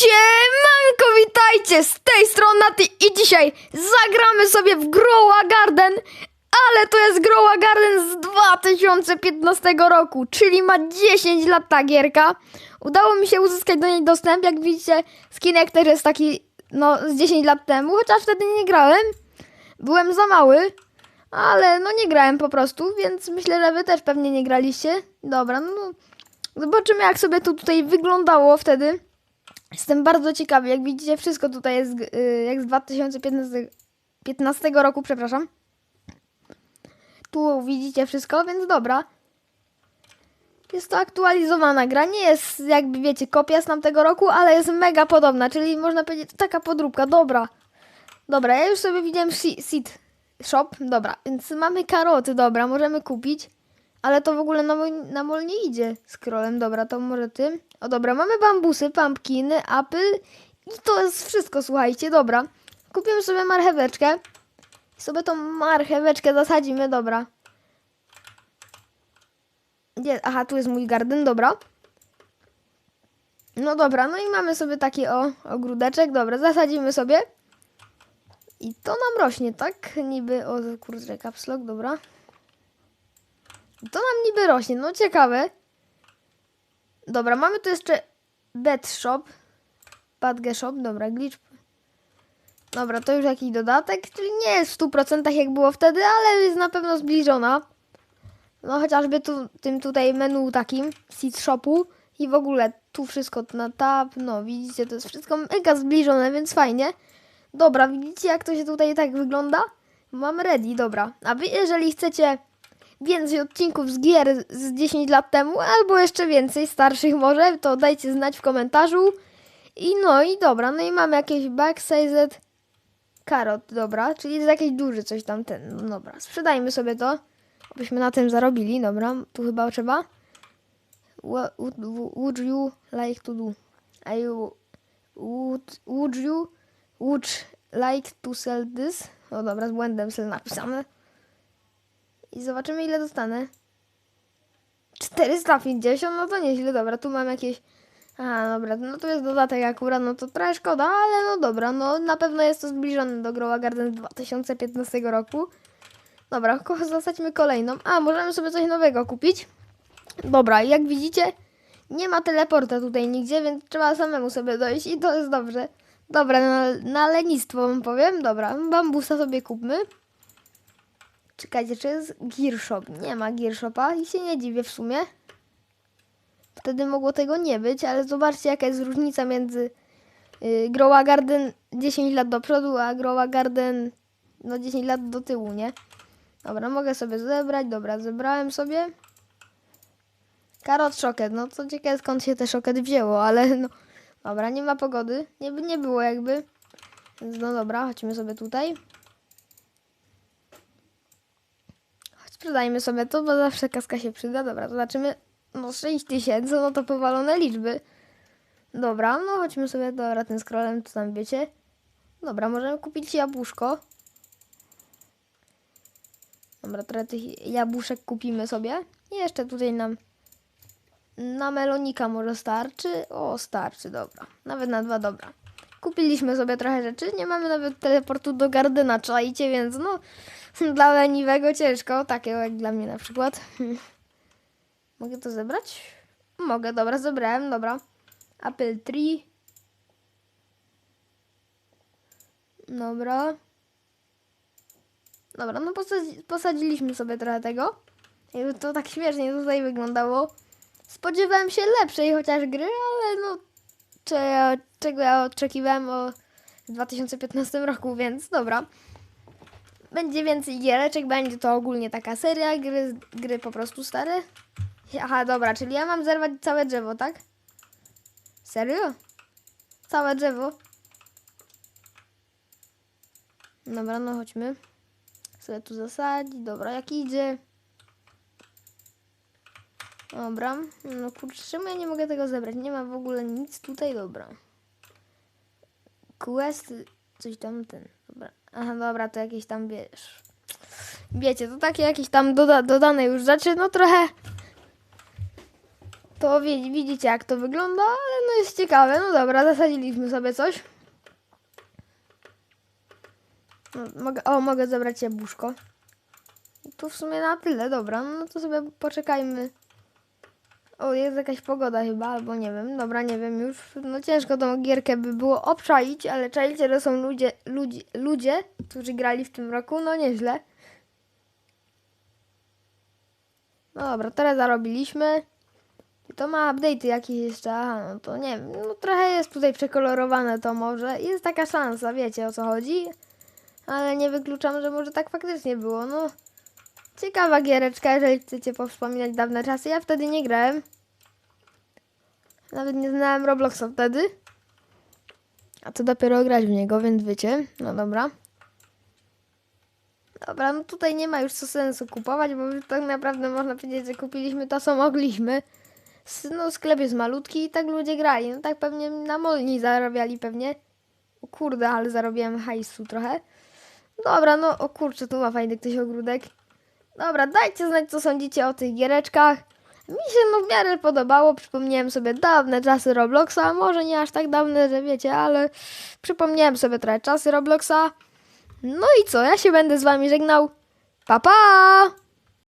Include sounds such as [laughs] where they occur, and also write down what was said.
Siemanko, witajcie! Z tej strony Naty i dzisiaj zagramy sobie w Growa Garden, ale to jest Growa Garden z 2015 roku, czyli ma 10 lat ta gierka. Udało mi się uzyskać do niej dostęp, jak widzicie, skinek też jest taki, no, z 10 lat temu, chociaż wtedy nie grałem. Byłem za mały, ale no nie grałem po prostu, więc myślę, że wy też pewnie nie graliście. Dobra, no zobaczymy jak sobie to tutaj wyglądało wtedy. Jestem bardzo ciekawy. Jak widzicie, wszystko tutaj jest y, jak z 2015 15 roku, przepraszam. Tu widzicie wszystko, więc dobra. Jest to aktualizowana gra. Nie jest jakby wiecie kopia z tamtego roku, ale jest mega podobna, czyli można powiedzieć taka podróbka. Dobra. Dobra, ja już sobie widziałem seed shop. Dobra, więc mamy karoty, dobra, możemy kupić. Ale to w ogóle na, mój, na mol nie idzie scrollem. Dobra, to może ty. O dobra, mamy bambusy, pumpkiny, apple i to jest wszystko, słuchajcie, dobra. Kupimy sobie marcheweczkę. Sobie tą marcheweczkę zasadzimy, dobra. Gdzie? Aha, tu jest mój garden, dobra. No dobra, no i mamy sobie taki o ogródeczek, dobra, zasadzimy sobie. I to nam rośnie, tak? Niby, o kurczę, caps lock, dobra. To nam niby rośnie, no ciekawe. Dobra, mamy tu jeszcze bet shop. Badge shop, dobra, glitch. Dobra, to już jakiś dodatek, czyli nie jest w 100% jak było wtedy, ale jest na pewno zbliżona. No chociażby tu, tym tutaj menu takim, seed shopu i w ogóle tu wszystko na tab, no widzicie, to jest wszystko mega zbliżone, więc fajnie. Dobra, widzicie jak to się tutaj tak wygląda? Mam ready, dobra. A wy jeżeli chcecie więcej odcinków z gier z 10 lat temu, albo jeszcze więcej, starszych może, to dajcie znać w komentarzu. I no i dobra, no i mamy jakieś backsized karot, dobra, czyli jest jakiś duży coś tam ten, no dobra, sprzedajmy sobie to, byśmy na tym zarobili, dobra, tu chyba trzeba. What would, you like to do? I would, would you would like to sell this? O dobra, z błędem sell napisane. I zobaczymy ile dostanę. 450, no to nieźle, dobra, tu mam jakieś... Aha, dobra, no tu jest dodatek akurat, no to trochę szkoda, ale no dobra, no na pewno jest to zbliżone do Growa Garden z 2015 roku. Dobra, zasadźmy kolejną. A, możemy sobie coś nowego kupić. Dobra, jak widzicie, nie ma teleporta tutaj nigdzie, więc trzeba samemu sobie dojść i to jest dobrze. Dobra, na, na lenistwo wam powiem. Dobra, bambusa sobie kupmy. Czekajcie, czy jest Gear Shop? Nie ma Gear Shopa i się nie dziwię w sumie. Wtedy mogło tego nie być, ale zobaczcie jaka jest różnica między yy, Growa Garden 10 lat do przodu, a Growa Garden no 10 lat do tyłu, nie? Dobra, mogę sobie zebrać. Dobra, zebrałem sobie. Karot szoket. No co ciekawe skąd się te szoket wzięło, ale no... Dobra, nie ma pogody. Nie, nie było jakby. No dobra, chodźmy sobie tutaj. Sprzedajmy sobie to, bo zawsze kaska się przyda. Dobra, to zobaczymy. No 6 tysięcy, no to powalone liczby. Dobra, no chodźmy sobie, dobra, tym scrollem, co tam wiecie. Dobra, możemy kupić jabłuszko. Dobra, trochę tych jabłuszek kupimy sobie. I jeszcze tutaj nam na melonika może starczy. O, starczy, dobra. Nawet na dwa, dobra. Kupiliśmy sobie trochę rzeczy. Nie mamy nawet teleportu do Gardena, czajcie, więc no [laughs] dla leniwego ciężko. Takiego jak dla mnie na przykład. [laughs] Mogę to zebrać? Mogę, dobra, zebrałem, dobra. Apple tree. Dobra. Dobra, no posadzi posadziliśmy sobie trochę tego. I to tak śmiesznie tutaj wyglądało. Spodziewałem się lepszej chociaż gry, ale no cze, czego ja oczekiwałem o 2015 roku, więc dobra. Będzie więcej giereczek, będzie to ogólnie taka seria, gry, gry po prostu stare. Aha, dobra, czyli ja mam zerwać całe drzewo, tak? Serio? Całe drzewo? Dobra, no chodźmy. Sobie tu zasadzić. Dobra, jak idzie. Dobra. No kurczę, czemu ja nie mogę tego zebrać? Nie ma w ogóle nic tutaj, dobra. Quest, coś tam ten. Dobra. Aha, dobra, to jakieś tam wiesz. Wiecie, to takie jakieś tam doda dodane już rzeczy, no trochę To wi- widzicie jak to wygląda, ale no jest ciekawe. No dobra, zasadziliśmy sobie coś. No, mogę, o, mogę zabrać jabłuszko. Tu w sumie na tyle, dobra, no to sobie poczekajmy. O, jest jakaś pogoda chyba, albo nie wiem, dobra, nie wiem już. No ciężko tą gierkę by było obczaić, ale czajcie, że są ludzie, ludzie, ludzie, którzy grali w tym roku, no nieźle. No dobra, teraz zarobiliśmy. To ma update'y jakieś jeszcze, aha, no to nie wiem, no trochę jest tutaj przekolorowane to może. Jest taka szansa, wiecie o co chodzi. Ale nie wykluczam, że może tak faktycznie było, no. Ciekawa giereczka, jeżeli chcecie powspominać dawne czasy. Ja wtedy nie grałem. Nawet nie znałem Robloxa wtedy. A to dopiero grać w niego, więc wiecie. No dobra. Dobra, no tutaj nie ma już co sensu kupować, bo tak naprawdę można powiedzieć, że kupiliśmy to, co mogliśmy. No, sklep jest malutki i tak ludzie grali. No tak pewnie na molni zarabiali pewnie. O kurde, ale zarobiłem hajsu trochę. Dobra, no o kurczę, tu ma fajny ktoś ogródek. Dobra, dajcie znać, co sądzicie o tych giereczkach. Mi się no w miarę podobało, przypomniałem sobie dawne czasy Robloxa, może nie aż tak dawne, że wiecie, ale przypomniałem sobie trochę czasy Robloxa. No i co, ja się będę z wami żegnał. Pa pa!